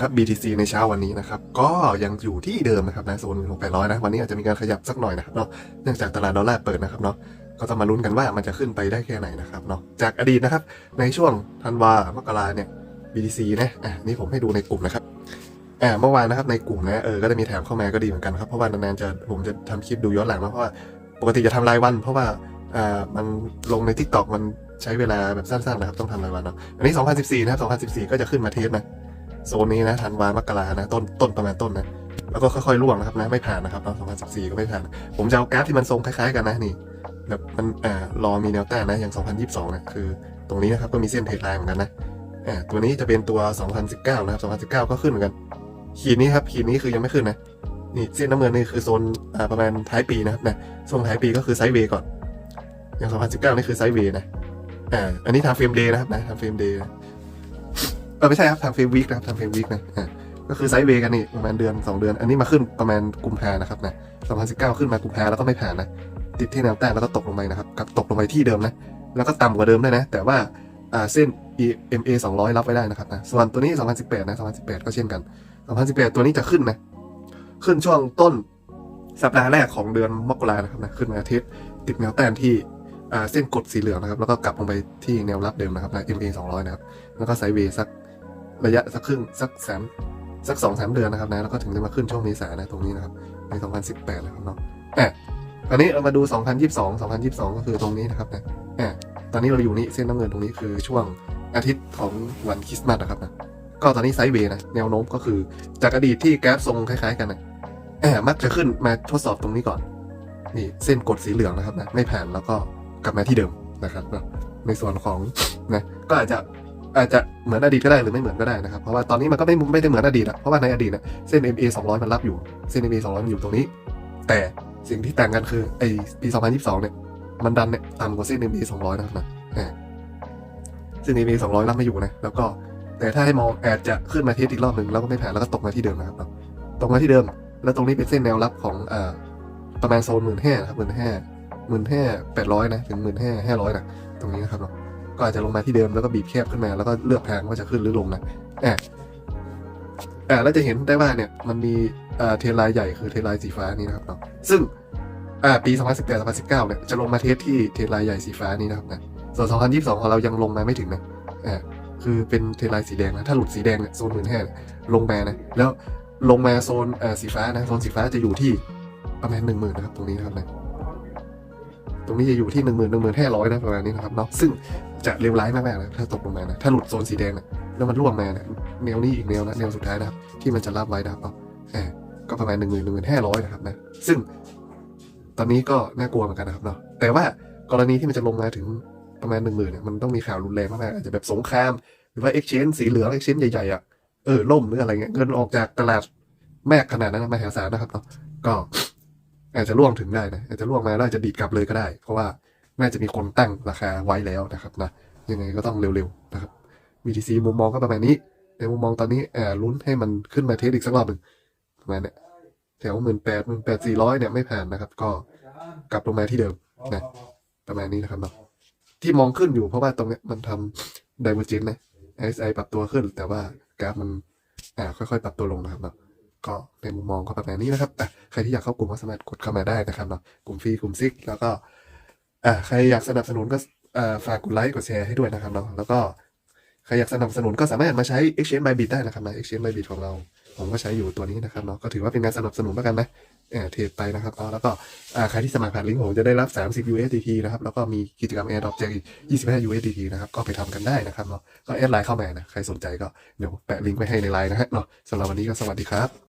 ครับ BTC ในเช้าวันนี้นะครับ ก็ยังอยู่ที่เดิมนะครับนะโซนหกแปดร้อยนะ วันนี้อาจจะมีการขยับสักหน่อยนะครับเนาะ เนื่องจากตลาดดอลลาร์เปิดนะครับเนาะ ก็ต้องมาลุ้นกันว่ามันจะขึ้นไปได้แค่ไหนนะครับเนาะ จากอดีตนะครับ ในช่วงธันวามกราเนี่ย BTC นะอะนี่ผมให้ดูในกลุ่มนะครับอ่าเมื่อวานนะครับในกลุ่มนะเออก็จะมีแถมเข้ามาก็ดีเหมือนกันครับ เพราะว่านานๆจะผมจะทำคลิปดูย้อนหลังนะเพราะว่าปกติจะทำรายวัน เพราะว่าอ่ามันลงใน Tik t o อกมันใช้เวลาแบบสั้นๆนะครับต้องทำรายวันเนาะ อันนี้ 2014 นะครับ 2014 ก็จะขึ้นมาเทสนะ โซนนี้นะธันวามกรานะต้นต้นประมาณต้นนะแล้วก็ค่อยๆล่วงนะครับนะไม่ผ่านนะครับเนาะ2014ก็ไม่ผ่าน ผมจะเอากราฟที่มันทรงคล้ายๆกันนะนี่แบบมันอ่ารอมีแนวต้านนะอย่าง2022นะคือ ตรงนี้นะครับก็มีเส้นเทรดไลน์เหมือนกันนะอ่าตัวนี้จะเป็นตัว2019นะครับ2019ก็ขึ้นเหมือนกันขีดนี้ครับขีดนี้คือยังไม่ขึ้นนะนี่เส้นน้ำเงินนี่คือโซนอ่าประมาณท้ายปีนะครับนะช่วงท้ายปีก็คือไซด์เวย์ก่อน อย่าง 2019 นี่คือไซด์เวย์นะอ่าอันนี้ทำเฟรมเดย์นะครับนะทำเฟรมเดย์ อไม่ใช่ครับทำเฟรมวีคนะครับทำเฟรมวีคนะก็คือไซด์เวย์กันนี่ประมาณเดือน 2 เดือน อันนี้มาขึ้นประมาณกุมภานะครับนะ2019 ขึ้นมากุมภาแล้วก็ไม่ผ่านนะติดที่แนวต้านแล้วก็ตกลงไปนะครับกลับตกลงไปที่เดิมนะแล้วก็ต่ำกว่าเดิมด้วยนะ แต่ว่าเส้น EMA 200 รับไว้ได้นะครับนะส่วนตัวนี้ 2018 นะ 2018 ก็เช่นกัน 2018 ตัวนี้จะขึ้นนะ ขึ้นช่วงต้นสัปดาห์แรกของเดือนมกรานะครับนะขึ้นมาอาทิตย์ติดแนวแต้มที่เส้นกดสีเหลืองนะครับ แล้วก็กลับลงไปที่แนวรับเดิมนะครับนะ MA 200 นะครับ แล้วก็ไซด์เวย์สัก ระยะสักครึ่งสักสามสักสองสามเดือนนะครับนะแล้วก็ถึงจะมาขึ้นช่วงเมษานะตรงนี้นะครับใน 2018นะครับเนาะอะอันนี้เรามาดู 2022 2022 ก็คือตรงนี้นะครับนะอะตอนนี้เราอยู่นี่เส้นน้ำเงินตรงนี้คือช่วงอาทิตย์ของวันคริสต์มาสนะครับนะก็ตอนนี้ไซด์เวย์นะแนวโน้มก็คือจากอดีตที่แกราฟทรงคล้ายๆ กันนะแอบมักจะขึ้นมาทดสอบตรงนี้ก่อนนี่เส้นกดสีเหลืองนะครับนะไม่ผ่านแล้วก็กลับมาที่เดิมนะครับนะในส่วนของนะก็อาจจะ อาจจะเหมือนอดีตก็ได้หรือไม่เหมือนก็ได้นะครับ เพราะว่าตอนนี้มันก็ไม่ไม่ได้เหมือนอดีตอะเพราะว่าในอดีตนะเส้น MA 200 มันรับอยู่ เส้น MA 200 มันอยู่ตรงนี้ แต่สิ่งที่ต่างกันคือไอ้ปี 2022 เนี่ย มันดันเนี่ยต่ำกว่าเส้น MA 200 นะครับนะอ่าเส้น MA 200 รับไม่อยู่นะ แล้วก็ แต่ถ้าให้มองแอดจะขึ้นมาเทสอีกรอบหนึ่งแล้วก็ไม่ผ่านแล้วก็ตกมาที่เดิมนะครับ ตกมาที่เดิม แล้วตรงนี้เป็นเส้นแนวรับของอ่าประมาณโซนหมื่นห้าครับหมื่นห้าหมื่นห้าแปดร้อยนะถึงหมื่นห้าห้าร้อยนะตรงนี้นะครับเนาะ ก็อาจจะลงมาที่เดิมแล้วก็บีบแคบขึ้นมาแล้วก็เลือกทางว่าจะขึ้นหรือลงนะแอบแอบแล้วจะเห็นได้ว่าเนี่ยมันมีอ่าเทรนไลน์ใหญ่คือเทรนไลน์สีฟ้านี่นะครับเนาะซึ่งอ่าปี 2018 2019เนี่ยจะลงมาเทสที่เทรนไลน์ใหญ่สีฟ้านี่นะครับนะส่วน 2022 ของเรายังลงมาไม่ถึงนะอ่าคือเป็นเทรนไลน์สีแดงนะถ้าหลุดสีแดงเนี่ยโซนหมื่นห้าลงมานะแล้วลงมาโซนเอ่อสีฟ้านะโซนสีฟ้าจะอยู่ที่ประมาณหนึ่งหมื่นนะครับตรงนี้นะครับนะ ตรงนี้จะอยู่ที่หนึ่งหมื่นหนึ่งหมื่นห้าร้อยนะประมาณนี้นะครับเนาะซึ่งจะเลวร้ายมากๆนะถ้าตกลงมานะถ้าหลุดโซนสีแดงนะแล้วมันร่วงมาเนี่ยแนวนี้อีกแนวนะแนวสุดท้ายนะครับที่มันจะรับไว้นะครับเนาะอ่าก็ประมาณหนึ่งหมื่นหนึ่งหมื่นห้าร้อยนะครับนะซึ่งตอนนี้ก็น่ากลัวเหมือนกันนะครับเนาะแต่ว่ากรณีที่มันจะลงมาถึงประมาณหนึ่งหมื่นเนี่ยมันต้องมีข่าวรุนแรงมากๆอาจจะแบบสงคราม หรือว่า exchange สีเหลือง exchange ใหญ่ๆอะเออล่มหรืออะไรเงี้ยเงินออกจากตลาดแมกขนาดนั้นมหาศาลนะครับเนาะก็ อาจจะล่วงถึงได้นะอาจจะล่วงมาแล้วจะดีดกลับเลยก็ได้ เพราะว่าน่าจะมีคนตั้งราคาไว้แล้วนะครับนะยังไงก็ต้องเร็วๆนะครับ BTC มุมมองก็ประมาณนี้ ในมุมมองตอนนี้แอบลุ้นให้มันขึ้นมาเทสอีกสักรอบหนึ่งประมาณเนี้ยแถวหมื่นแปดหมื่นแปดสี่ร้อยเนี่ยไม่ผ่านนะครับ ก็กลับลงมาที่เดิมนะประมาณนี้นะครับเนาะที่มองขึ้นอยู่เพราะว่าตรงเนี้ยมันทำ divergence นะ RSI ปรับตัวขึ้น แต่ว่ากราฟมันอ่าค่อยๆ ปรับตัวลงนะครับเนาะ ก็ในมุมมองก็ประมาณนี้นะครับอะใครที่อยากเข้ากลุ่มก็สามารถกดเข้ามาได้นะครับเนาะกลุ่มฟรีกลุ่มซิก แล้วก็อ่าใครอยากสนับสนุนก็อ่าฝากกดไลค์กดแชร์ให้ด้วยนะครับเนาะแล้วก็ใครอยากสนับสนุนก็สามารถมาใช้ exchange by bit ได้นะครับนะ exchange by bit ของเรา ผมก็ใช้อยู่ตัวนี้นะครับเนาะก็ถือว่าเป็นการสนับสนุนแล้วกันนะเออเทรดไปนะครับแล้วก็ใครที่สมัครผ่านลิงก์ผมจะได้รับ 30 USDT นะครับแล้วก็มีกิจกรรม AirDrop แจกอีก 25 USDT นะครับก็ไปทำกันได้นะครับเนาะก็แอดไลน์เข้ามานะใครสนใจก็เดี๋ยวแปะลิงก์ไว้ให้ในไลน์นะฮะเนาะสำหรับวันนี้ก็สวัสดีครับ